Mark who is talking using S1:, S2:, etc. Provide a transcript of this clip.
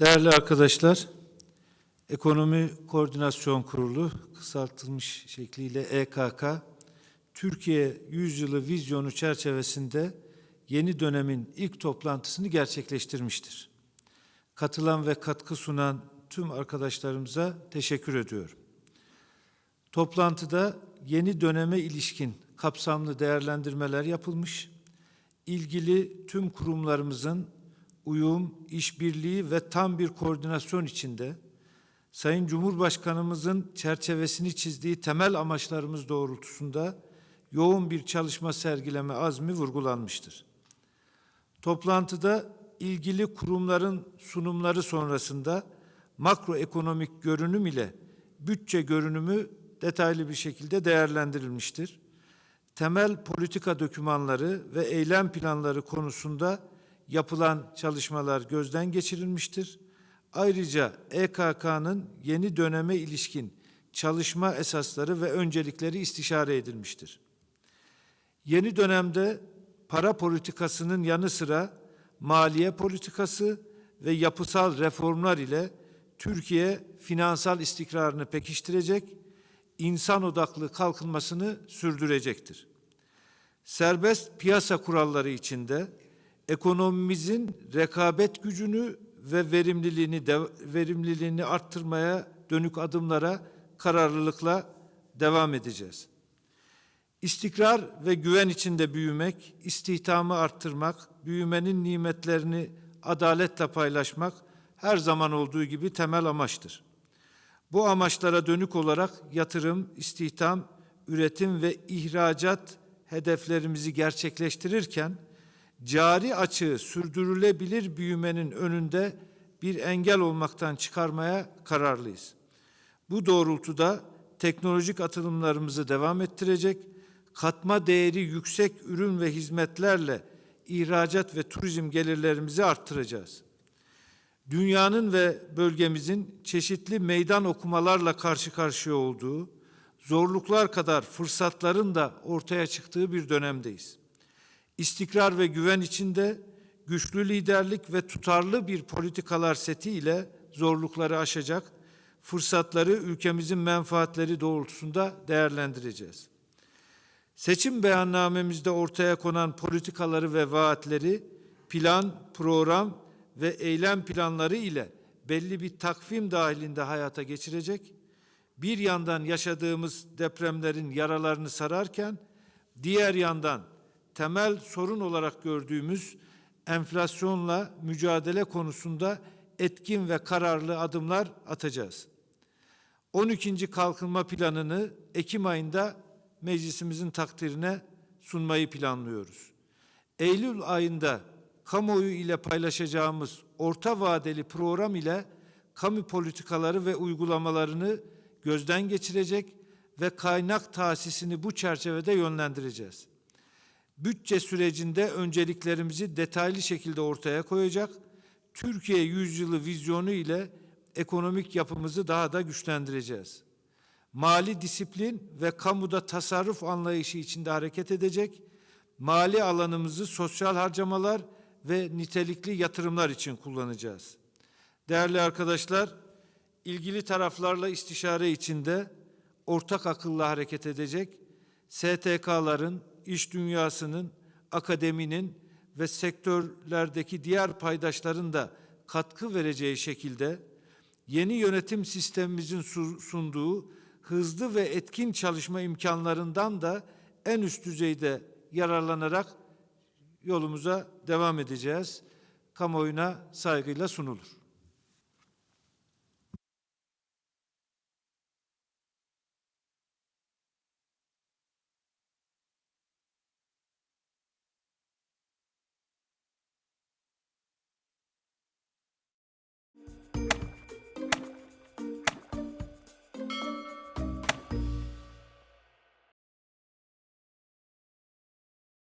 S1: Değerli arkadaşlar, Ekonomi Koordinasyon Kurulu, kısaltılmış şekliyle EKK, Türkiye Yüzyılı Vizyonu çerçevesinde yeni dönemin ilk toplantısını gerçekleştirmiştir. Katılan ve katkı sunan tüm arkadaşlarımıza teşekkür ediyorum. Toplantıda yeni döneme ilişkin kapsamlı değerlendirmeler yapılmış, ilgili tüm kurumlarımızın uyum, işbirliği ve tam bir koordinasyon içinde Sayın Cumhurbaşkanımızın çerçevesini çizdiği temel amaçlarımız doğrultusunda yoğun bir çalışma sergileme azmi vurgulanmıştır. Toplantıda ilgili kurumların sunumları sonrasında makroekonomik görünüm ile bütçe görünümü detaylı bir şekilde değerlendirilmiştir. Temel politika dokümanları ve eylem planları konusunda yapılan çalışmalar gözden geçirilmiştir. Ayrıca EKK'nın yeni döneme ilişkin çalışma esasları ve öncelikleri istişare edilmiştir. Yeni dönemde para politikasının yanı sıra maliye politikası ve yapısal reformlar ile Türkiye finansal istikrarını pekiştirecek, insan odaklı kalkınmasını sürdürecektir. Serbest piyasa kuralları içinde ekonomimizin rekabet gücünü ve verimliliğini verimliliğini arttırmaya dönük adımlara kararlılıkla devam edeceğiz. İstikrar ve güven içinde büyümek, istihdamı arttırmak, büyümenin nimetlerini adaletle paylaşmak her zaman olduğu gibi temel amaçtır. Bu amaçlara dönük olarak yatırım, istihdam, üretim ve ihracat hedeflerimizi gerçekleştirirken cari açığı sürdürülebilir büyümenin önünde bir engel olmaktan çıkarmaya kararlıyız. Bu doğrultuda teknolojik atılımlarımızı devam ettirecek, katma değeri yüksek ürün ve hizmetlerle ihracat ve turizm gelirlerimizi arttıracağız. Dünyanın ve bölgemizin çeşitli meydan okumalarla karşı karşıya olduğu, zorluklar kadar fırsatların da ortaya çıktığı bir dönemdeyiz. İstikrar ve güven içinde güçlü liderlik ve tutarlı bir politikalar seti ile zorlukları aşacak, fırsatları ülkemizin menfaatleri doğrultusunda değerlendireceğiz. Seçim beyannamemizde ortaya konan politikaları ve vaatleri plan, program ve eylem planları ile belli bir takvim dahilinde hayata geçirecek, bir yandan yaşadığımız depremlerin yaralarını sararken, diğer yandan temel sorun olarak gördüğümüz enflasyonla mücadele konusunda etkin ve kararlı adımlar atacağız. 12. kalkınma planını Ekim ayında meclisimizin takdirine sunmayı planlıyoruz. Eylül ayında kamuoyu ile paylaşacağımız orta vadeli program ile kamu politikaları ve uygulamalarını gözden geçirecek ve kaynak tahsisini bu çerçevede yönlendireceğiz. Bütçe sürecinde önceliklerimizi detaylı şekilde ortaya koyacak, Türkiye yüzyılı vizyonu ile ekonomik yapımızı daha da güçlendireceğiz. Mali disiplin ve kamuda tasarruf anlayışı içinde hareket edecek, mali alanımızı sosyal harcamalar ve nitelikli yatırımlar için kullanacağız. Değerli arkadaşlar, ilgili taraflarla istişare içinde ortak akılla hareket edecek, STK'ların, iş dünyasının, akademinin ve sektörlerdeki diğer paydaşların da katkı vereceği şekilde yeni yönetim sistemimizin sunduğu hızlı ve etkin çalışma imkanlarından da en üst düzeyde yararlanarak yolumuza devam edeceğiz. Kamuoyuna saygıyla sunulur.